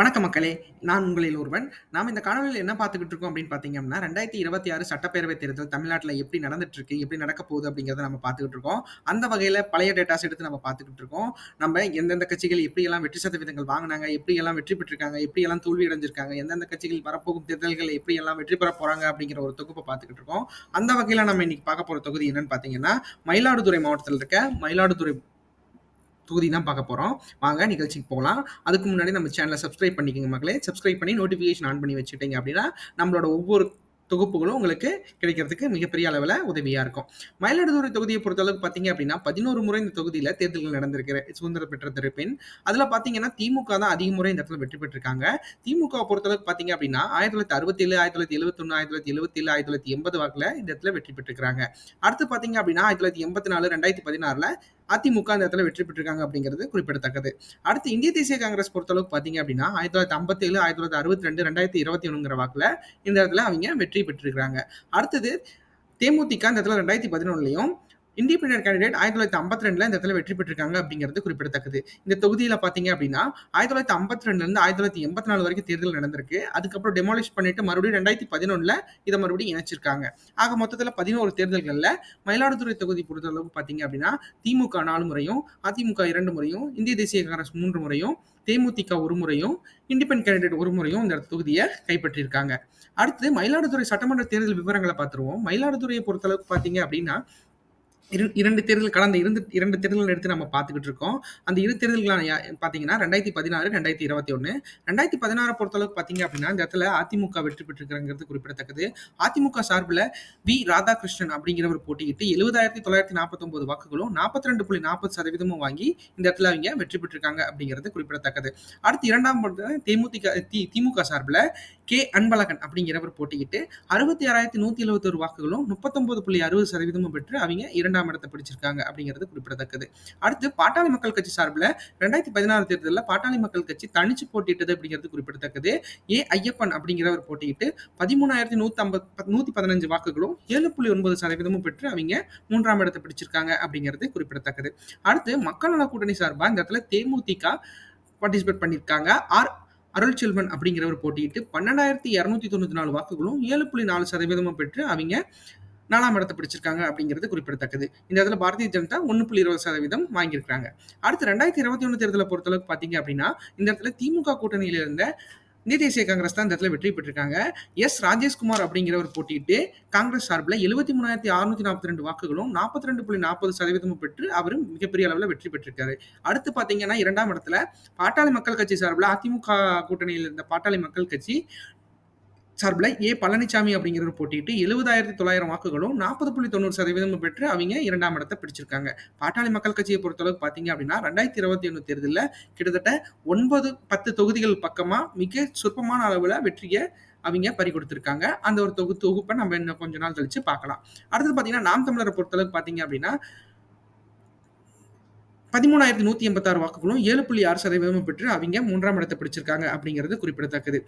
வணக்கம் மக்களே! நான் உங்களில் ஒருவன். நாம் இந்த காணொலியில் என்ன பார்த்துக்கிட்டு இருக்கோம் அப்படின்னு பார்த்தீங்கன்னா ரெண்டாயிரத்தி இருபத்தி ஆறு சட்டப்பேரவை தேர்தல் தமிழ்நாட்டில் எப்படி நடந்துட்டு இருக்கு? எப்படி நடக்க போகுது? அப்படிங்கிறத நம்ம பார்த்துக்கிட்டு இருக்கோம். அந்த வகையில் பழைய டேட்டாஸ் எடுத்து நம்ம பார்த்துக்கிட்டு இருக்கோம். நம்ம எந்தெந்த கட்சிகள் எப்படியெல்லாம் வெற்றி சதவீதங்கள் வாங்கினாங்க எப்படியெல்லாம் வெற்றி பெற்றிருக்காங்க? எப்படியெல்லாம் தோல்வி அடைஞ்சிருக்காங்க? எந்தெந்த கட்சிகள் வரப்போகும் தேர்தல்களை எப்படியெல்லாம் வெற்றி பெறப் போறாங்க? அப்படிங்கிற ஒரு தொகுப்பை பார்த்துக்கிட்டு இருக்கோம். அந்த வகையில் நம்ம இன்னைக்கு பார்க்க போகிற தொகுதி என்னன்னு பார்த்தீங்கன்னா, மயிலாடுதுறை மாவட்டத்தில் இருக்க மயிலாடுதுறை தொகுதி தான் பார்க்க போகிறோம் வாங்க நிகழ்ச்சிக்கு போகலாம். அதுக்கு முன்னாடி நம்ம சேனலை சப்ஸ்கிரைப் பண்ணிக்கங்க மக்களே. சப்ஸ்கிரைப் பண்ணி நோட்டிஃபிகேஷன் ஆன் பண்ணி வச்சுட்டீங்க அப்படின்னா, நம்மளோட ஒவ்வொரு தொகுப்புகளும் உங்களுக்கு கிடைக்கிறதுக்கு மிகப்பெரிய அளவில் உதவியாக இருக்கும். மயிலாடுதுறை தொகுதியை பொறுத்தளவுக்கு பார்த்தீங்க அப்படின்னா, 11 முறை இந்த தொகுதியில் தேர்தல்கள் நடந்திருக்கு சுதந்திரம் பெற்ற பின். அதில் பார்த்தீங்கன்னா, திமுக தான் அதிக முறை இந்த இடத்துல வெற்றி பெற்றிருக்காங்க. திமுக பொறுத்தளவுக்கு பார்த்தீங்க அப்படின்னா, 1967, 1971, 1977, 1980 வாக்குல இந்த இடத்துல வெற்றி பெற்றிருக்காங்க. அடுத்து பார்த்தீங்க அப்படின்னா, 1984, 2016ல அதிமுக அந்த இடத்துல வெற்றி பெற்றிருக்காங்க அப்படிங்கிறது குறிப்பிடத்தக்கது. அடுத்து இந்திய தேசிய காங்கிரஸ் பொறுத்தளவுக்கு பார்த்தீங்க அப்படின்னா ஆயிரத்தி தொள்ளாயிரத்தி ஐம்பத்தி ஏழு ஆயிரத்தி தொள்ளாயிரத்தி அறுபத்தி ரெண்டு ரெண்டாயிரத்தி இருபத்தி ஒன்றுங்கிற வாக்கில் இந்த இடத்துல அவங்க வெற்றி பெற்றிருக்கிறாங்க. அடுத்தது தேமுதிக அந்த இடத்துல ரெண்டாயிரத்தி பதினொன்றுலையும் இண்டிபெண்டன்ட் கேண்டிடேட் 1952ல இந்த இடத்துல வெற்றி பெற்றிருக்காங்க அப்படிங்கிறது குறிப்பிடத்தக்கது. இந்த தொகுதியில பார்த்தீங்க அப்படின்னா, 1952லருந்து 1984 வரைக்கும் தேர்தல் நடந்திருக்கு. அதுக்கப்புறம் டெமாலிஷ் பண்ணிட்டு மறுபடியும் ரெண்டாயிரத்தி பதினொன்னுல இதை மறுபடியும் இணைச்சிருக்காங்க. ஆக மொத்தத்துல 11 தேர்தல்கள்ல மயிலாடுதுறை தொகுதி பொறுத்த அளவுக்கு பார்த்தீங்க அப்படின்னா, திமுக நாலு முறையும், அதிமுக இரண்டு முறையும், இந்திய தேசிய காங்கிரஸ் மூன்று முறையும், தேமுதிக ஒரு முறையும், இண்டிபெண்ட் கேண்டிடேட் ஒரு முறையும் இந்த தொகுதியை கைப்பற்றியிருக்காங்க. அடுத்து மயிலாடுதுறை சட்டமன்ற தேர்தல் விவரங்களை பார்த்துருவோம். மயிலாடுதுறைய பொறுத்தளவுக்கு பார்த்தீங்க அப்படின்னா, இரண்டு தேர்தல் கடந்த இருந்து இரண்டு தேர்தல்கள் எடுத்து நம்ம பார்த்துக்கிட்டு இருக்கோம். அந்த இரு தேர்தல்களான பார்த்தீங்கன்னா ரெண்டாயிரத்தி பதினாறு ரெண்டாயிரத்தி இருபத்தி ஒன்று ரெண்டாயிரத்தி பதினாறு பொறுத்தளவுக்கு பார்த்தீங்க அப்படின்னா இந்த இடத்துல அதிமுக வெற்றி பெற்றிருக்கிறது குறிப்பிடத்தக்கது. அதிமுக சார்பில் வி. ராதாகிருஷ்ணன் அப்படிங்கிறவர் போட்டியிட்டு எழுபதாயிரத்தி தொள்ளாயிரத்தி நாற்பத்தொம்பது வாக்குகளும் நாற்பத்தி ரெண்டு புள்ளி நாற்பது சதவீதமும் வாங்கி இந்த இடத்துல அவங்க வெற்றி பெற்றிருக்காங்க அப்படிங்கிறது குறிப்பிடத்தக்கது. அடுத்து இரண்டாம் தேமுதிக தி திமுக சார்பில் கே. அன்பழகன் அப்படிங்கிறவர் போட்டியிட்டு அறுபத்தி ஆறாயிரத்தி நூற்றி எழுபத்தொரு வாக்குகளும் முப்பத்தொம்பது புள்ளி அறுபது சதவீதமும் பெற்று அவங்க இரண்டாம் 2ஆம் இடத்த பிடிச்சிருக்காங்க அப்படிங்கிறது குறிப்பிடத்தக்கது. அடுத்து பாட்டாளி மக்கள் கட்சி சார்பில் ரெண்டாயிரத்தி பதினாறு தேர்தலில் பாட்டாளி மக்கள் கட்சி தனிச்சு போட்டியிட்டது அப்படிங்கிறது குறிப்பிடத்தக்கது. ஏ. ஐயப்பன் அப்படிங்கிறவர் போட்டியிட்டு 13,115 வாக்குகளும், 7.9% பெற்று அவங்க மூன்றாம் இடத்தை பிடிச்சிருக்காங்க அப்படிங்கிறது குறிப்பிடத்தக்கது. அடுத்து மக்கள் நல கூட்டணி சார்பா இந்த இடத்துல தேமுதிக பார்ட்டிசிபேட் பண்ணியிருக்காங்க. ஆர். அருள்செல்வன் அப்படிங்கிறவர் போட்டியிட்டு 12,294 வாக்குகளும், 7.4% பெற்று அவங்க நாலாம் இடத்தை பிடிச்சிருக்காங்க அப்படிங்கிறது குறிப்பிடத்தக்கது. இந்த இடத்துல பாரதிய ஜனதா 1.20% வாங்கியிருக்காங்க. அடுத்து ரெண்டாயிரத்தி இருபத்தி ஒன்று தேர்தலை பொறுத்தளவுக்கு பார்த்தீங்க அப்படின்னா, இந்த இடத்துல திமுக கூட்டணியில் இருந்த இந்திய தேசிய காங்கிரஸ் தான் இந்த இடத்துல வெற்றி பெற்றிருக்காங்க. எஸ். ராஜேஷ்குமார் அப்படிங்கிறவர் போட்டியிட்டு காங்கிரஸ் சார்பில் எழுபத்தி மூணாயிரத்தி அறுநூற்றி நாற்பத்தி ரெண்டு வாக்குகளும், 42.40% பெற்று அவரும் மிகப்பெரிய அளவில் வெற்றி பெற்றிருக்காரு. அடுத்து பார்த்தீங்கன்னா, இரண்டாம் இடத்துல பாட்டாளி மக்கள் கட்சி சார்பில் அதிமுக கூட்டணியில் இருந்த பாட்டாளி மக்கள் கட்சி சார்பில் ஏ. பழனிசாமி அப்படிங்கிறவர் போட்டியிட்டு 70,900 வாக்குகளும், 40.90% பெற்று அவங்க இரண்டாம் இடத்தை பிடிச்சிருக்காங்க. பாட்டாளி மக்கள் கட்சியை பொறுத்தளவுக்கு பார்த்தீங்க அப்படின்னா, ரெண்டாயிரத்தி இருபத்தி ஒன்று தேர்தலில் கிட்டத்தட்ட 9, 10 தொகுதிகள் பக்கமாக மிக சொற்பமான அளவில் வெற்றியை அவங்க பறி கொடுத்துருக்காங்க அந்த ஒரு தொகு தொகுப்பை நம்ம இன்னும் கொஞ்ச நாள் கழிச்சு பார்க்கலாம். அடுத்தது பார்த்தீங்கன்னா, நாம் தமிழரை பொறுத்தளவுக்கு பார்த்தீங்க அப்படின்னா 13,186 வாக்குகளும், 7.6% பெற்று அவங்க மூன்றாம் இடத்தை பிடிச்சிருக்காங்க அப்படிங்கிறது குறிப்பிடத்தக்கது.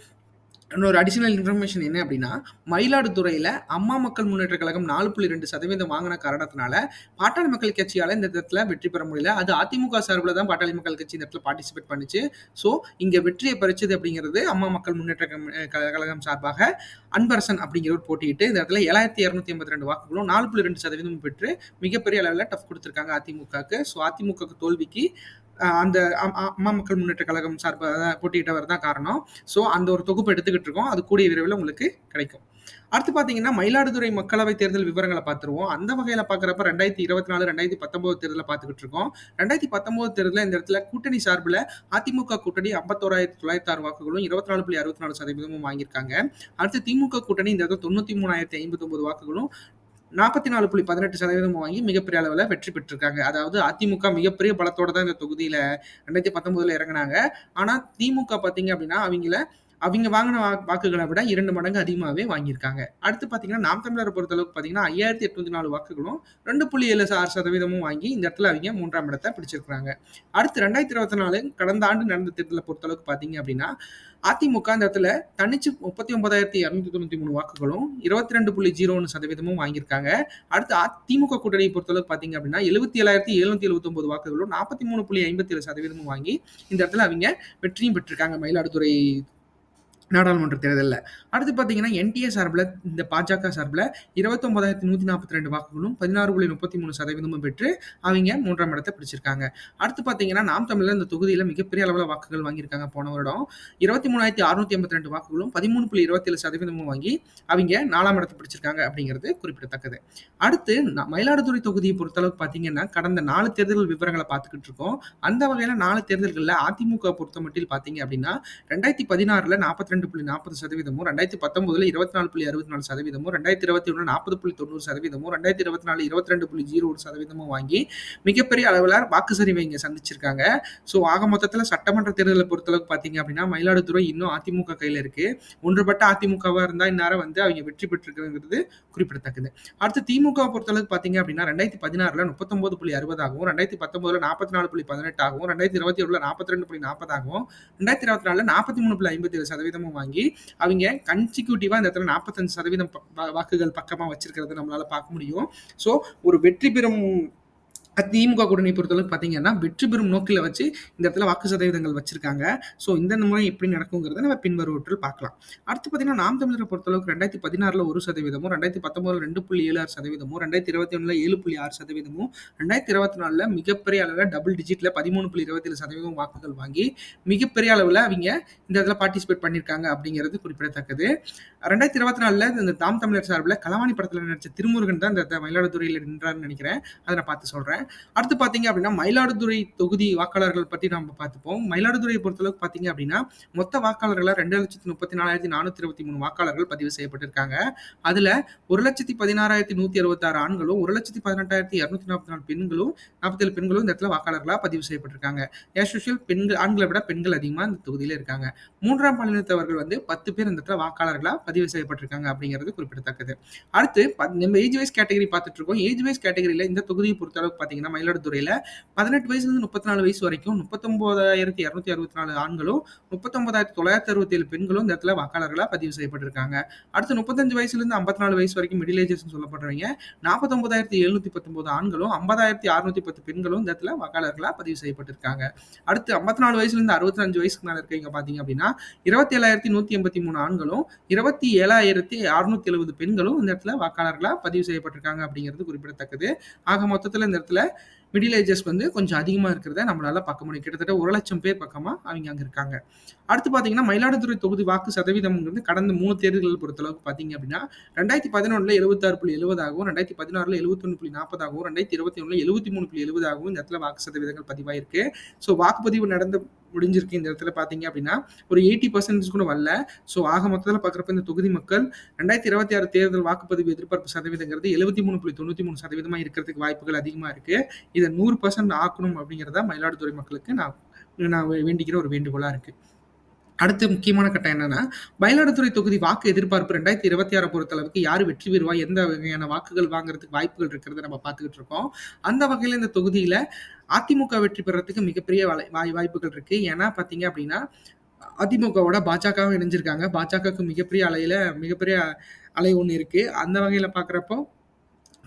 இன்னொரு அடிஷனல் இன்ஃபர்மேஷன் என்ன அப்படின்னா, மயிலாடுதுறையில அம்மா மக்கள் முன்னேற்ற கழகம் நாலு புள்ளி ரெண்டு சதவீதம் வாங்கின காரணத்தினால, பாட்டாளி மக்கள் கட்சியால இந்த இடத்துல வெற்றி பெற முடியல. அது அதிமுக சார்பில் தான் பாட்டாளி மக்கள் கட்சி இந்த இடத்துல பார்ட்டிசிபேட் பண்ணுச்சு. ஸோ, இங்க வெற்றியை பறிச்சது அப்படிங்கிறது அம்மா மக்கள் முன்னேற்ற கம் கழகம் சார்பாக அன்பரசன் அப்படிங்கிறவர் போட்டியிட்டு இந்த இடத்துல 7,282 வாக்குகளும், 4.2% பெற்று மிகப்பெரிய அளவில் டஃப் கொடுத்துருக்காங்க அதிமுகவுக்கு ஸோ, அதிமுக தோல்விக்கு அந்த அம்மா மக்கள் முன்னேற்ற கழகம் சார்பாக போட்டியிட்டவர் தான் காரணம். ஸோ, அந்த ஒரு தொகுப்பு எடுத்துக்கிட்டு பார்த்துக்கிட்டு இருக்கோம் அது கூடிய விரைவில் உங்களுக்கு கிடைக்கும். அடுத்து பார்த்தீங்கன்னா மயிலாடுதுறை மக்களவை தேர்தல் விவரங்களை பார்த்துருவோம். அந்த வகையில் பார்க்குறப்ப ரெண்டாயிரத்தி இருபத்தி நாலு ரெண்டாயிரத்தி பத்தொம்போது தேர்தலில் பார்த்துக்கிட்டு இருக்கோம் ரெண்டாயிரத்தி பத்தொம்போது தேர்தலில் இந்த இடத்துல கூட்டணி சார்பில் அதிமுக கூட்டணி ஐம்பத்தோராயிரத்தி தொள்ளாயிரத்தி ஆறு வாக்குகளும் இருபத்தி நாலு புள்ளி அறுபத்தி நாலு சதவீதமும் வாங்கியிருக்காங்க. அடுத்து திமுக கூட்டணி இந்த இடத்துல தொண்ணூற்றி மூணாயிரத்தி ஐம்பத்தொம்போது வாக்குகளும் நாற்பத்தி நாலு புள்ளி பதினெட்டு சதவீதம் வாங்கி மிகப்பெரிய அளவில் வெற்றி பெற்றிருக்காங்க. அதாவது அதிமுக மிகப்பெரிய பலத்தோட தான் இந்த தொகுதியில் ரெண்டாயிரத்தி பத்தொன்பதுல இறங்கினாங்க. ஆனால் திமுக பார்த்தீங்க அப்படின்னா அவங்கள அவங்க வாங்கின வா வாக்குகளை விட இரண்டு மடங்கு அதிகமாகவே வாங்கியிருக்காங்க. அடுத்து பார்த்தீங்கன்னா நாம் தமிழரை பொறுத்தளவுக்கு பார்த்தீங்கன்னா ஐயாயிரத்தி எட்நூத்தி நாலு வாக்குகளும் ரெண்டு புள்ளி ஏழு ஆறு சதவீதமும் வாங்கி இந்த இடத்துல அவங்க மூன்றாம் இடத்தை பிடிச்சிருக்கிறாங்க. அடுத்து ரெண்டாயிரத்தி இருபத்தி நாலு கடந்த ஆண்டு நடந்த தேர்தலை பொறுத்தளவுக்கு பார்த்தீங்க அப்படின்னா அதிமுக அந்த இடத்துல தனிச்சு முப்பத்தி ஒன்பதாயிரத்தி இரநூத்தி தொண்ணூத்தி மூணு வாக்குகளும் இருபத்தி ரெண்டு புள்ளி ஜீரோ ஒன்று சதவீதமும் வாங்கியிருக்காங்க. அடுத்து அதிமுக கூட்டணியை பொறுத்தளவுக்கு பார்த்தீங்க அப்படின்னா எழுபத்தி ஏழாயிரத்தி எழுநூத்தி எழுபத்தி ஒன்பது வாக்குகளும் நாற்பத்தி மூணு புள்ளி ஐம்பத்தி ஏழு சதவீதமும் வாங்கி இந்த இடத்துல அவங்க வெற்றியும் பெற்றிருக்காங்க. மயிலாடுதுறை நாடாளுமன்ற தேர்தலில். அடுத்து பார்த்தீங்கன்னா என்டிஏ சார்பில் இந்த பாஜக சார்பில் இருபத்தொன்பதாயிரத்தி நூற்றி நாற்பத்தி ரெண்டு வாக்குகளும் பதினாறு புள்ளி முப்பத்தி மூணு சதவீதமும் பெற்று அவங்க மூன்றாம் இடத்தை பிடிச்சிருக்காங்க. அடுத்து பார்த்தீங்கன்னா நாம் தமிழில் இந்த தொகுதியில் மிகப்பெரிய அளவில் வாக்குகள் வாங்கியிருக்காங்க போன வருடம். இருபத்தி மூணாயிரத்தி அறுநூத்தி எண்பத்தி ரெண்டு வாக்குகளும் பதிமூணு புள்ளி இருபத்தேழு சதவீதமும் வாங்கி அவங்க நாலாம் இடத்தை பிடிச்சிருக்காங்க அப்படிங்கிறது குறிப்பிடத்தக்கது. அடுத்து மயிலாடுதுறை தொகுதியை பொறுத்தளவுக்கு பார்த்தீங்கன்னா கடந்த நாலு தேர்தல் விவரங்களை பார்த்துக்கிட்டு இருக்கோம். அந்த வகையில் நாலு தேர்தல்களில் அதிமுக பொறுத்த மட்டில் பார்த்தீங்க அப்படின்னா ரெண்டாயிரத்தி பதினாறில் நாற்பத்தி ரெண்டு புள்ளி நாற்பது சதவீதமும் ரெண்டாயிரத்தி பத்தொன்பதுல இருபத்தி நாலு புள்ளி அறுபத்தி நாலு சதவீதமும் ரெண்டாயிரத்தி இருபத்தி ஒன்று நாற்பது புள்ளி தொண்ணூறு சதவீதமும் ரெண்டாயிரத்தி இருபத்தி நாலு இருபத்தி ரெண்டு புள்ளி ஜீரோ ஒரு சதவீதமும் வாங்கி மிகப்பெரிய அளவில் வாக்கு சரிவை இங்கே சந்திச்சிருக்காங்க. ஸோ ஆக மொத்தத்தில் சட்டமன்ற தேர்தலை பொறுத்தளவுக்கு பார்த்தீங்க அப்படின்னா மயிலாடுதுறை இன்னும் அதிமுக கையில் இருக்கு. ஒன்றுபட்ட அதிமுகவாக இருந்தால் இந்நேரம் வந்து அவங்க வெற்றி பெற்றிருக்கிறது குறிப்பிடத்தக்கது. அடுத்து திமுக பொறுத்தளவுக்கு பார்த்தீங்க அப்படின்னா ரெண்டாயிரத்தி பதினாறுல முப்பத்தொன்பது புள்ளி அறுபதாகவும் ரெண்டாயிரத்தி பத்தொன்பதுல நாற்பத்தி நாலு புள்ளி பதினெட்டாகவும் ரெண்டாயிரத்தி இருபத்தி ஏழுல நாற்பத்தி ரெண்டு புள்ளி நாற்பதாகவும் ரெண்டாயிரத்தி இருபத்தி நாலுல நாற்பத்தி மூணு புள்ளி ஐம்பத்தி ஏழு சதவீதமும் வாங்கி அவங்க கன்சிக்யூட்டிவா இந்த இடத்துல நாற்பத்தஞ்சு சதவீதம் வாக்குகள் பக்கமா வச்சிருக்கிறத நம்மளால பார்க்க முடியும். ஸோ ஒரு வெற்றி பெறும் திமுக கூட்டணி பொறுத்தளவுக்கு பார்த்தீங்கன்னா வெற்றி பெறும் நோக்கில் வச்சு இந்த இடத்துல வாக்கு சதவீதங்கள் வச்சிருக்காங்க. ஸோ இந்த முறை எப்படி நடக்குங்கிறத நம்ம பின்வருவற்றில் பார்க்கலாம். அடுத்து பார்த்தீங்கன்னா நாம் தமிழரை பொறுத்தளவுக்கு ரெண்டாயிரத்தி பதினாறில் ஒரு சதவீதமும் ரெண்டாயிரத்தி பத்தொன்பதுல ரெண்டு புள்ளி ஏழு ஆறு சதவீதமும் ரெண்டாயிரத்தி இருபத்தி ஒன்றில் ஏழு புள்ளி ஆறு சதவீதமும் ரெண்டாயிரத்தி இருபத்தி நாலில் மிகப்பெரிய அளவில் டபுள் டிஜிட்டில் பதிமூணு புள்ளி இருபத்தி ஏழு சதவீதம் வாக்குகள் வாங்கி மிகப்பெரிய அளவில் அவங்க இந்த இடத்துல பார்ட்டிசிபேட் பண்ணியிருக்காங்க அப்படிங்கிறது குறிப்பிடத்தக்கது. ரெண்டாயிரத்தி இருபத்தி நாலில் இந்த தாம் தமிழர் சார்பில் கலவாணி படத்தில் நடித்த திருமுருகன் தான் இந்த மயிலாடுதுறையில் நின்றாருன்னு நினைக்கிறேன். அதை நான் பார்த்து சொல்கிறேன் அடுத்து பார்த்தீங்க அப்படின்னா மயிலாடுதுறை தொகுதி வாக்காளர்கள் பற்றி நம்ம பார்த்துப்போம். மயிலாடுதுறை பொறுத்தளவுக்கு பார்த்தீங்க அப்படின்னா மொத்த வாக்காளர்களாக ரெண்டு லட்சத்தி முப்பத்தி நாலாயிரத்தி நானூற்றி இருபத்தி மூணு வாக்காளர்கள் பதிவு செய்யப்பட்டிருக்காங்க. அதில் ஒரு லட்சத்தி பதினாறாயிரத்தி நூற்றி அறுபத்தாறு ஆண்களும் ஒரு லட்சத்தி பதினெட்டாயிரத்தி இரநூத்தி நாற்பத்தி நாலு பெண்களும் நாற்பத்தேழு பெண்களும் இந்த இடத்துல வாக்காளர்களாக பதிவு செய்யப்பட்டிருக்காங்க. ஆஸ் யூஷுவல் பெண்கள் ஆண்களை விட பெண்கள் அதிகமாக இந்த தொகுதியில் இருக்காங்க. மூன்றாம் பாலினத்தவர்கள் வந்து பத்து பேர் இந்த இடத்துல வாக்காளர்களாக பதிவு செய்யப்பட்டிருக்காங்க அப்படிங்கிறது குறிப்பிடத்தக்கது. அடுத்து நம்ம ஏஜ் வைஸ் கேட்டகரி பார்த்துட்டு இருக்கோம். ஏஜ் வைஸ் கேட்டகரியில் இந்த தொகுதியை பொறுத்தளவுக்கு பார்த்தீங்கன்னா மயிலாடுதுறையில் பதினெட்டு வயசுலேருந்து முப்பத்தி நாலு வயசு வரைக்கும் முப்பத்தொம்போதாயிரத்தி இரநூத்தி அறுபத்தி நாலு ஆண்களும் முப்பத்தொன்பதாயிரத்தி தொள்ளாயிரத்தி அறுபத்தி ஏழு பெண்களும் இந்த இடத்துல வாக்காளர்களாக பதிவு செய்யப்பட்டிருக்காங்க. அடுத்து முப்பத்தஞ்சு வயசுலேருந்து ஐம்பத்தி நாலு வயசு வரைக்கும் மிடில் ஏஜஸ் சொல்லப்படுறவங்க நாற்பத்தொம்போதாயிரத்தி எழுநூத்தி பத்தொன்பது ஆண்களும் ஐம்பதாயிரத்தி அறுநூத்தி பத்து பெண்களும் இந்த இடத்துல வாக்காளர்களாக பதிவு செய்யப்பட்டிருக்காங்க. அடுத்து ஐம்பத்தி நாலு வயசுலேருந்து அறுபத்தி அஞ்சு வயசுக்கு மேலே இருக்கீங்க பார்த்தீங்க அப்படின்னா இருபத்தி ஏழாயிரத்தி நூற்றி எண்பத்தி மூணு ஆண்களும் இருபத்தி ஏழாயிரத்தி அறுநூத்தி எழுபது பெண்களும் இந்த இடத்துல வாக்காளர்களாக பதிவு செய்யப்பட்டிருக்காங்க அப்படிங்கிறது குறிப்பிடத்தக்கது. ஆக மொத்தத்தில் இந்த இடத்துல மிடில் ஏஜஸ் வந்து கொஞ்சம் அதிகமாக இருக்கிறத நம்மளால பார்க்க முடியும். கிட்டத்தட்ட ஒரு லட்சம் பேர் பக்கமாக அவங்க அங்கே இருக்காங்க. அடுத்து பார்த்தீங்கன்னா மயிலாடுதுறை தொகுதி வாக்கு சதவீதம்ங்கிறது கடந்த மூணு தேர்தல்கள் பொறுத்தளவுக்கு பார்த்தீங்க அப்படின்னா ரெண்டாயிரத்தி பதினொன்றில் எழுபத்தாறு புள்ளி எழுபதாகவும் ரெண்டாயிரத்தி பதினாறுல எழுபத்தொன்று புள்ளி நாற்பதாகவும் ரெண்டாயிரத்தி இருபத்தி ஒன்றில் எழுபத்தி மூணு புள்ளி எழுபதாகவும் இந்த இடத்துல வாக்கு சதவீதங்கள் பதிவாயிருக்கு. ஸோ வாக்குப்பதிவு நடந்த முடிஞ்சிருக்கு இந்த இடத்துல பார்த்தீங்க அப்படின்னா ஒரு எயிட்டி பர்சன்டேஜ் கூட வரல. ஸோ ஆக மொத்தத்தில் பார்க்குறப்ப இந்த தொகுதி மக்கள் ரெண்டாயிரத்தி இருபத்தி ஆறு தேர்தல் வாக்குப்பதிவு எதிர்பார்ப்பு சதவீதங்கிறது எழுபத்தி மூணு புள்ளி தொண்ணூற்றி மூணு சதவீதமாக இருக்கிறதுக்கு வாய்ப்புகள் அதிகமாக இருக்கு. இதை நூறு பர்சன்ட் ஆக்கணும் அப்படிங்கிறத மயிலாடுதுறை மக்களுக்கு நான் நான் வேண்டிக்கிற ஒரு வேண்டுகோளாக இருக்குது அடுத்து முக்கியமான கட்டம் என்னன்னா மயிலாடுதுறை தொகுதி வாக்கு எதிர்பார்ப்பு ரெண்டாயிரத்தி இருபத்தி ஆறு பொறுத்தளவுக்கு யார் வெற்றி பெறுவா எந்த வகையான வாக்குகள் வாங்குறதுக்கு வாய்ப்புகள் இருக்கிறத நம்ம பார்த்துக்கிட்டு இருக்கோம். அந்த வகையில் இந்த தொகுதியில அதிமுக வெற்றி பெறத்துக்கு மிகப்பெரிய வாய் வாய்ப்புகள் இருக்கு. ஏன்னா பார்த்தீங்க அப்படின்னா அதிமுகவோட பாஜகவும் இணைஞ்சிருக்காங்க. பாஜகவுக்கு மிகப்பெரிய அலையில மிகப்பெரிய அலை ஒன்று இருக்கு. அந்த வகையில பாக்குறப்போ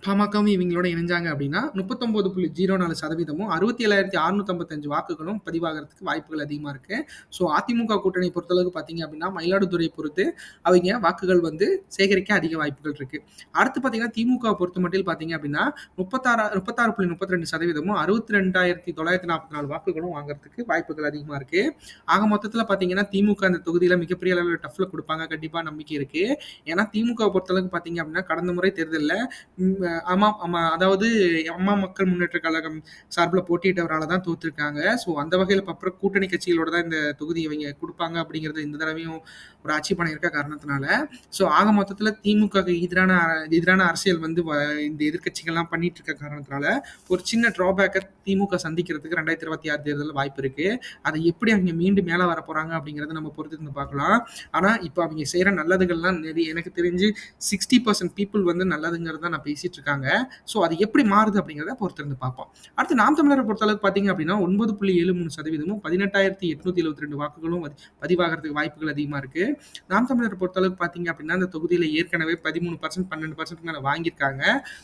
பாமகவும் இவங்களோட இணைஞ்சாங்க அப்படின்னா முப்பத்தொன்பது புள்ளி ஜீரோ நாலு சதவீதமும் அறுபத்தி ஏழாயிரத்தி அறுநூத்தம்பத்தஞ்சு வாக்குகளும் பதிவாகிறதுக்கு வாய்ப்புகள் அதிகமாக இருக்கு. ஸோ அதிமுக கூட்டணி பொறுத்தளவுக்கு பார்த்தீங்க அப்படின்னா மயிலாடுதுறையை பொறுத்து அவங்க வாக்குகள் வந்து சேகரிக்க அதிக வாய்ப்புகள் இருக்கு. அடுத்து பார்த்தீங்கன்னா திமுக பொறுத்த மட்டும் பார்த்தீங்க அப்படின்னா முப்பத்தாறு முப்பத்தாறு புள்ளி முப்பத்தி ரெண்டு சதவீதமும் அறுபத்தி ரெண்டாயிரத்தி தொள்ளாயிரத்தி நாற்பத்தி நாலு வாக்குகளும் வாங்குறதுக்கு வாய்ப்புகள் அதிகமாக இருக்கு. ஆக மொத்தத்தில் பார்த்தீங்கன்னா திமுக அந்த தொகுதியில் மிகப்பெரிய அளவில் டஃப்ல கொடுப்பாங்க. கண்டிப்பாக நம்பிக்கை இருக்கு. ஏன்னா திமுக பொறுத்தளவுக்கு பார்த்தீங்க அப்படின்னா கடந்த முறை தேர்தலில் அம்மா அம்மா அதாவது அம்மா மக்கள் முன்னேற்ற கழகம் சார்பில் போட்டியிட்டவரால் தான் தோத்துருக்காங்க. ஸோ அந்த வகையில் அப்புறம் கூட்டணி கட்சிகளோட தான் இந்த தொகுதி இவங்க கொடுப்பாங்க அப்படிங்கிறது இந்த தடவையும் ஒரு அச்சீவ் பண்ணியிருக்க காரணத்தினால, ஸோ ஆக மொத்தத்தில் திமுக எதிரான எதிரான அரசியல் வந்து வ இந்த எதிர்க்கட்சிகள்லாம் பண்ணிட்டு இருக்க காரணத்தினால, ஒரு சின்ன ட்ராபேக்கை திமுக சந்திக்கிறதுக்கு ரெண்டாயிரத்தி இருபத்தி ஆறு தேர்தலில் வாய்ப்பு இருக்கு. அதை எப்படி அவங்க மீண்டும் மேலே வர போறாங்க அப்படிங்கிறத நம்ம பொறுத்து இருந்து பார்க்கலாம். ஆனால் இப்போ அவங்க செய்கிற நல்லதுகள்லாம் நிறைய எனக்கு தெரிஞ்சு சிக்ஸ்டி பர்சன்ட் பீப்புள் வந்து நல்லதுங்கிறது தான் நான் பேசிட்டு இருக்காங்க. ஸோ அது எப்படி மாறுது அப்படிங்கிறத பொறுத்திருந்து பார்ப்போம். அடுத்து நாம் தமிழரை பொறுத்தளவுக்கு பார்த்தீங்க அப்படின்னா 9.73% 18,872 வாக்குகளும் பதிவாகிறதுக்கு வாய்ப்புகள் அதிகமா இருக்கு. நாம் தமிழரை பொறுத்தளவுக்கு பார்த்தீங்க அப்படின்னா, அந்த தொகுதியில் ஏற்கனவே பதிமூணு பர்சன்ட் பன்னெண்டு பர்சன்ட் மேலே வாங்கியிருக்காங்க.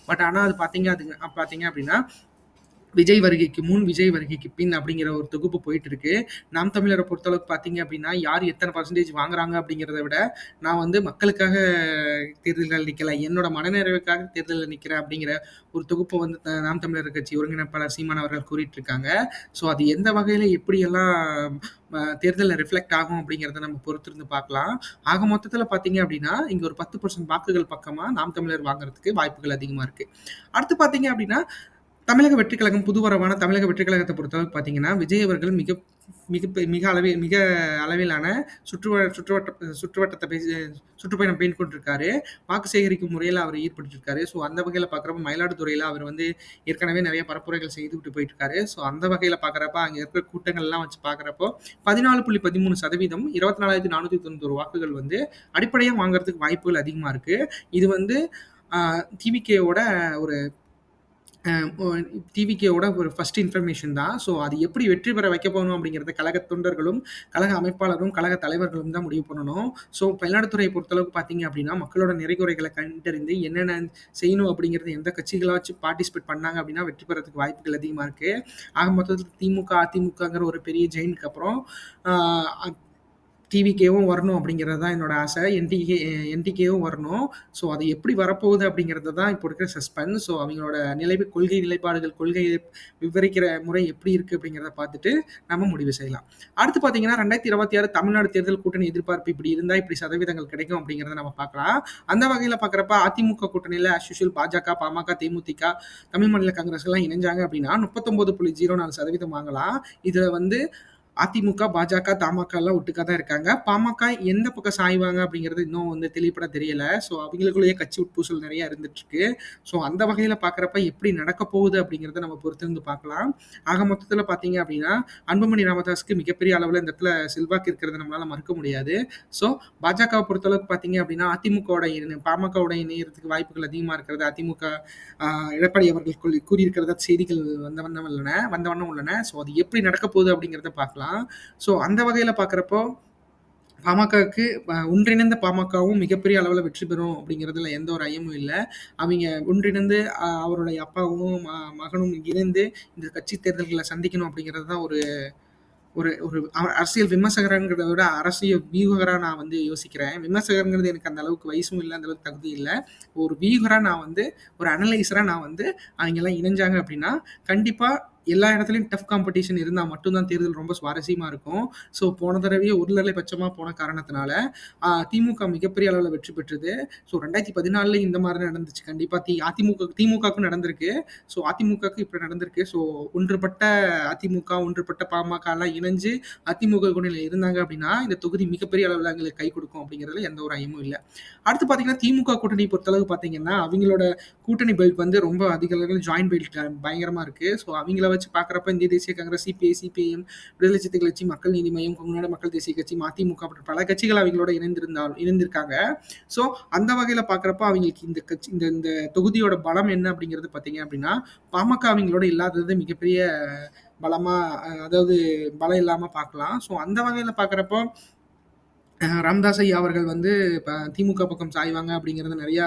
பட் ஆனால் அது பார்த்தீங்க அது பார்த்தீங்க அப்படின்னா, விஜய் வருகைக்கு முன், விஜய் வருகைக்கு பின் அப்படிங்கிற ஒரு தொகுப்பு போயிட்டு இருக்கு. நாம் தமிழரை பொறுத்தளவுக்கு பார்த்தீங்க அப்படின்னா, யார் எத்தனை பர்சன்டேஜ் வாங்குறாங்க அப்படிங்கிறத விட, நான் வந்து மக்களுக்காக தேர்தல்ல நிற்கல என்னோட மனநிறைவுக்காக தேர்தலில் நிற்கிறேன் அப்படிங்கிற ஒரு தொகுப்பை வந்து நாம் தமிழர் கட்சி ஒருங்கிணைப்பாளர் சீமான் அவர்கள் கூறிட்டு இருக்காங்க. ஸோ அது எந்த வகையில எப்படியெல்லாம் தேர்தலில் ரிஃப்ளெக்ட் ஆகும் அப்படிங்கிறத நம்ம பொறுத்திருந்து பார்க்கலாம். ஆக மொத்தத்தில் பார்த்தீங்க அப்படின்னா, இங்கே ஒரு 10% வாக்குகள் பக்கமாக நாம் தமிழர் வாங்குறதுக்கு வாய்ப்புகள் அதிகமாக இருக்குது அடுத்து பார்த்தீங்க அப்படின்னா, தமிழக வெற்றிக்கழகம் கழகம் தமிழக வெற்றிக் கழகத்த பொறுத்தளவுக்கு பார்த்தீங்கன்னா, விஜய் அவர்கள் மிக மிக பெ மிக அளவில் மிக அளவிலான சுற்றுவ சுற்றுவட்ட சுற்றுவட்டத்தை பேசி சுற்றுப்பயணம் கொண்டிருக்காரு வாக்கு சேகரிக்கும் முறையில் அவர் ஈடுபட்டுருக்காரு. ஸோ அந்த வகையில் பார்க்குறப்ப மயிலாடுதுறையில் அவர் வந்து ஏற்கனவே நிறைய பரப்புரைகள் செய்துவிட்டு போயிட்டுருக்காரு. ஸோ அந்த வகையில் பார்க்குறப்ப அங்கே இருக்கிற கூட்டங்கள்லாம் வச்சு பார்க்குறப்போ 14.13% 24,491 வாக்குகள் வந்து அடிப்படையாக வாங்குறதுக்கு வாய்ப்புகள் அதிகமாக இருக்குது இது வந்து அ டிவிகேவோட ஒரு டிவிகேவோட ஒரு ஃபர்ஸ்ட் இன்ஃபர்மேஷன் தான். ஸோ அது எப்படி வெற்றி பெற வைக்க போகணும் அப்படிங்கிறத கழக தொண்டர்களும், கழக அமைப்பாளரும், கழக தலைவர்களும் தான் முடிவு பண்ணணும். ஸோ மயிலாடுதுறையை பொறுத்தளவுக்கு பார்த்தீங்க அப்படின்னா, மக்களோட நிறைகுறைகளை கண்டறிந்து என்னென்ன செய்யணும் அப்படிங்கிறது எந்த கட்சிகளாச்சும் பார்ட்டிசிபேட் பண்ணாங்க அப்படின்னா, வெற்றி பெறதுக்கு வாய்ப்புகள் அதிகமாக இருக்குது ஆக மொத்தத்தில் திமுக, அதிமுகங்கிற ஒரு பெரிய ஜெயினுக்கு அப்புறம் அ டிவிகேவும் வரணும் அப்படிங்கிறது தான் என்னோட ஆசை. என்டிகே என்டிகேவும் வரணும். ஸோ அது எப்படி வரப்போகுது அப்படிங்கிறது தான் இப்போ இருக்கிற சஸ்பென்ஸ். ஸோ அவங்களோட நிலை கொள்கை நிலைப்பாடுகள், கொள்கை விவரிக்கிற முறை எப்படி இருக்குது அப்படிங்கிறத பார்த்துட்டு நம்ம முடிவு செய்யலாம். அடுத்து பார்த்தீங்கன்னா, 2026 தமிழ்நாடு தேர்தல் கூட்டணி எதிர்பார்ப்பு இப்படி இருந்தால் இப்படி சதவீதங்கள் கிடைக்கும் அப்படிங்கிறத நம்ம பார்க்கலாம். அந்த வகையில் பார்க்குறப்ப அதிமுக கூட்டணியில் ஆஸ் பாஜக, பாமக, தேமுதிக, தமிழ் மாநில காங்கிரஸ் எல்லாம் இணைஞ்சாங்க அப்படின்னா 39.04% வாங்கலாம். இதில் வந்து அதிமுக, பாஜக, தமாகலாம் ஒட்டுக்கா தான் இருக்காங்க. பாமக எந்த பக்கம் சாய்வாங்க அப்படிங்கிறது இன்னும் வந்து தெளிப்பட தெரியல. ஸோ அவங்களுக்குள்ளேயே கட்சி உட்பூசல் நிறைய இருந்துட்டு இருக்கு ஸோ அந்த வகையில பார்க்குறப்ப எப்படி நடக்க போகுது அப்படிங்கிறத நம்ம பொறுத்திருந்து பார்க்கலாம். ஆக மொத்தத்துல பார்த்தீங்க அப்படின்னா, அன்புமணி ராமதாஸ்க்கு மிகப்பெரிய அளவுல இந்த இடத்துல செல்வாக்கு இருக்கிறத நம்மளால மறுக்க முடியாது. ஸோ பாஜகவை பொறுத்தளவுக்கு பார்த்தீங்க அப்படின்னா, அதிமுகவோட இணை பாமகவோட இணையறதுக்கு வாய்ப்புகள் அதிகமா இருக்கிறது. அதிமுக எடப்பாடி அவர்கள் கூறியிருக்கிறதா செய்திகள் வந்த வண்ணம் உள்ளன வந்த வண்ணம் உள்ளன. ஸோ அது எப்படி நடக்க போகுது அப்படிங்கிறத பார்க்கலாம். ஸோ அந்த வகையில் பார்க்குறப்போ, பாமகவுக்கு ஒன்றிணைந்த பாமகவும் மிகப்பெரிய அளவில் வெற்றி பெறும் அப்படிங்கிறதுல எந்த ஒரு ஐயமும் இல்லை. அவங்க ஒன்றிணைந்து அவருடைய அப்பாவும், மகனும் இணைந்து இந்த கட்சி தேர்தல்களை சந்திக்கணும் அப்படிங்கிறது தான் ஒரு ஒரு ஒரு அரசியல் விமர்சகரங்கிறத விட அரசியல் வியூகரா நான் வந்து யோசிக்கிறேன். விமர்சகருங்கிறது எனக்கு அந்த அளவுக்கு வயசும் இல்லை அந்த அளவுக்கு தகுதி இல்லை. ஒரு வியூகரா நான் வந்து ஒரு அனலைசராக நான் வந்து அவங்கெல்லாம் இணைஞ்சாங்க அப்படின்னா, கண்டிப்பாக எல்லா இடத்துலையும் டஃப் காம்படிஷன் இருந்தால் மட்டும்தான் தேர்தல் ரொம்ப சுவாரஸ்யமாக இருக்கும். ஸோ போன தடவையே ஒரு பட்சமாக போன காரணத்தினால, திமுக மிகப்பெரிய அளவில் வெற்றி பெற்றது. ஸோ 2014லயும் இந்த மாதிரி நடந்துச்சு. கண்டிப்பாக தி அதிமுக திமுகவுக்கும் நடந்திருக்கு. ஸோ அதிமுகவுக்கு இப்படி நடந்திருக்கு. ஸோ ஒன்றுபட்ட அதிமுக, ஒன்றுபட்ட பாமகலாம் இணைஞ்சு அதிமுக கூட்டணியில் இருந்தாங்க அப்படின்னா, இந்த தொகுதி மிகப்பெரிய அளவில் எங்களுக்கு கை கொடுக்கும் அப்படிங்கிறதுல எந்த ஒரு ஐயமும் இல்லை அடுத்து பார்த்தீங்கன்னா, திமுக கூட்டணி பொறுத்தளவு பார்த்தீங்கன்னா, அவங்களோட கூட்டணி பெல்ட் வந்து ரொம்ப அதிக அளவில் ஜாயின் பெல்ட் பயங்கரமாக இருக்குது ஸோ அவங்கள வச்சு பார்க்குறப்ப இந்திய தேசிய காங்கிரஸ், சிபிஐ, சிபிஎம் விடுதலை சிறுத்தைகள் கட்சி, மக்கள் நீதி மையம் கொங்குநாடு மக்கள் தேசிய கட்சி, மதிமுக போன்ற பல கட்சிகள் அவங்களோட இணைந்திருந்தால் இணைந்திருக்காங்க. ஸோ அந்த வகையில் பார்க்குறப்ப அவங்களுக்கு இந்த கட்சி இந்த இந்த தொகுதியோட பலம் என்ன அப்படிங்கிறது பார்த்தீங்க அப்படின்னா, பாமக அவங்களோட இல்லாதது மிகப்பெரிய பலமா அதாவது பலம் இல்லாம பார்க்கலாம். ஸோ அந்த வகையில பார்க்குறப்போ, ராம்தாஸ் ஐயா அவர்கள் வந்து இப்போ திமுக பக்கம் சாய்வாங்க அப்படிங்கிறது நிறையா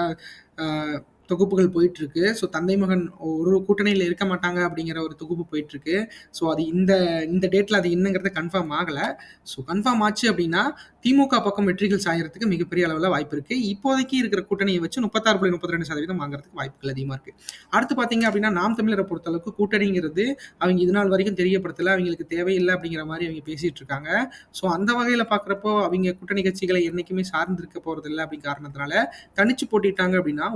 தொகுப்புகள் போயிட்டுருக்கு. ஸோ தந்தை மகன் ஒரு கூட்டணியில் இருக்க மாட்டாங்க அப்படிங்கிற ஒரு தொகுப்பு போயிட்டுருக்கு. ஸோ அது இந்த இந்த டேட்ல அது என்னங்கிறது கன்ஃபார்ம் ஆகலை ஸோ கன்ஃபார்ம் ஆச்சு அப்படின்னா, திமுக பக்கம் வெற்றிகள் சாயறதுக்கு மிகப்பெரிய அளவில் வாய்ப்பு இருக்கு. இப்போதைக்கு இருக்கிற கூட்டணியை வச்சு 36.32% வாங்குறதுக்கு வாய்ப்புகள் அதிகமாக இருக்கு. அடுத்து பார்த்தீங்க அப்படின்னா, நாம் தமிழர பொறுத்தளவுக்கு கூட்டணிங்கிறது அவங்க இது நாள் வரைக்கும் தெரியப்படுத்தலை அவங்களுக்கு தேவையில்லை அப்படிங்கிற மாதிரி அவங்க பேசிட்டு இருக்காங்க. ஸோ அந்த வகையில் பார்க்குறப்போ, அவங்க கூட்டணி கட்சிகளை என்றைக்குமே சார்ந்திருக்க இருக்க போறதில்ல அப்படிங்கிற காரணத்தினால, தனிச்சு போட்டிட்டாங்க அப்படின்னா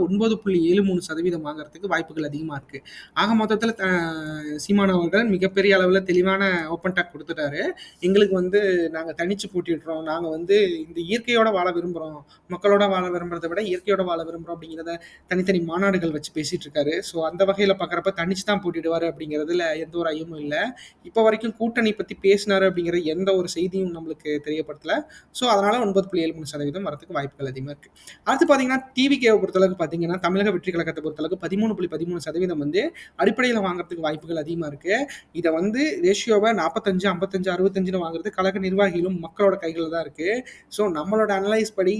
புள்ளி ஏழு மூணு சதவீதம் வாங்குறதுக்கு வாய்ப்புகள் அதிகமாக இருக்கு. ஆக மொத்தத்தில் அஹ், சீமான் அவர்கள் மிகப்பெரிய அளவில் தெளிவான ஓப்பன் டாக் கொடுத்துட்டாரு. எங்களுக்கு வந்து நாங்கள் தனிச்சு போட்டிடுறோம் நாங்கள் வந்து இந்த இயற்கையோட வாழ விரும்புகிறோம் மக்களோட வாழ விரும்புறதை விட இயற்கையோட வாழ விரும்புகிறோம் அப்படிங்கிறத தனித்தனி மாநாடுகள் வச்சு பேசிட்டு இருக்காரு. ஸோ அந்த வகையில் பார்க்குறப்ப தனிச்சு தான் போட்டிடுவாரு அப்படிங்கிறதுல எந்த ஒரு ஐயமும் இல்லை. இப்போ வரைக்கும் கூட்டணி பற்றி பேசினார் அப்படிங்கிற எந்த ஒரு செய்தியும் நம்மளுக்கு தெரியப்படுத்தல. ஸோ அதனால ஒன்பது புள்ளி ஏழு மூணு சதவீதம் வரதுக்கு வாய்ப்புகள் அதிகமாக இருக்கு. அடுத்து பார்த்தீங்கன்னா டிவிகேவை பொறுத்தளவுக்கு பார்த்தீங்கன்னா தமிழக வெற்றி கழகத்தை பொறுத்தளவுக்கு பதிமூணு புள்ளி பதிமூணு சதவீதம் வந்து அடிப்படையில் வாங்குறதுக்கு வாய்ப்புகள் அதிகமாக இருக்கு. இதை வந்து ரேஷியோவை நாற்பத்தஞ்சு ஐம்பத்தஞ்சு அறுபத்தஞ்சுன்னு வாங்குறது கழக நிர்வாகிகளும் மக்களோட கைகளில் தான் இருக்கு. ஸோ நம்மளோட அனலைஸ் படி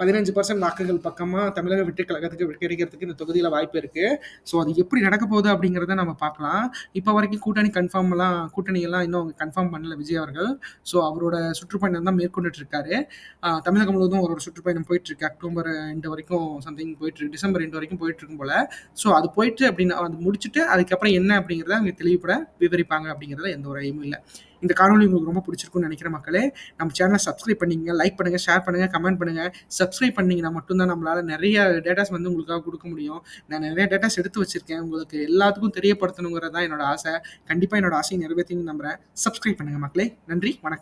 பதினஞ்சு பர்சன்ட் வாக்குகள் பக்கமாக தமிழக வெற்றி கழகத்துக்கு கிடைக்கிறதுக்கு இந்த தொகுதியில் வாய்ப்பு இருக்குது ஸோ அது எப்படி நடக்க போகுது அப்படிங்கிறத நம்ம பார்க்கலாம். இப்போ வரைக்கும் கூட்டணி கன்ஃபார்ம்லாம் கூட்டணியெல்லாம் இன்னும் அவங்க கன்ஃபார்ம் பண்ணல விஜய் அவர்கள். ஸோ அவரோட சுற்றுப்பயணம் தான் மேற்கொண்டுட்டு இருக்காரு தமிழகம் முழுவதும் ஒரு சுற்றுப்பயணம் போயிட்டு இருக்கு அக்டோபர் ரெண்டு வரைக்கும் சம்திங் போயிட்டு இருக்கு டிசம்பர் ரெண்டு வரைக்கும் போயிட்டு இருக்கும் போல. ஸோ அது போயிட்டு அப்படின்னு அது முடிச்சுட்டு அதுக்கப்புறம் என்ன அப்படிங்கிறத அவங்க தெளிவுபட விவரிப்பாங்க அப்படிங்கிறதுல எந்த ஒரு ஐயமும் இல்லை. இந்த காணொலி உங்களுக்கு ரொம்ப பிடிச்சிருக்கும்னு நினைக்கிற மக்களே நம்ம சேனலை சப்ஸ்கிரைப் பண்ணிங்க லைக் பண்ணுங்க ஷேர் பண்ணுங்க கமெண்ட் பண்ணுங்க. சப்ஸ்கிரைப் பண்ணீங்கன்னா மட்டும்தான் நம்மளால நிறைய டேட்டாஸ் வந்து உங்களுக்காக கொடுக்க முடியும். நான் நிறைய டேட்டாஸ் எடுத்து வச்சிருக்கேன். உங்களுக்கு எல்லாத்துக்கும் தெரியப்படுத்தணுங்கிறது தான் என்னோட ஆசை. கண்டிப்பாக என்னோட ஆசையை நிறைவேற்றி நம்புறேன். சப்ஸ்கிரைப் பண்ணுங்க மக்களே. நன்றி. வணக்கம்.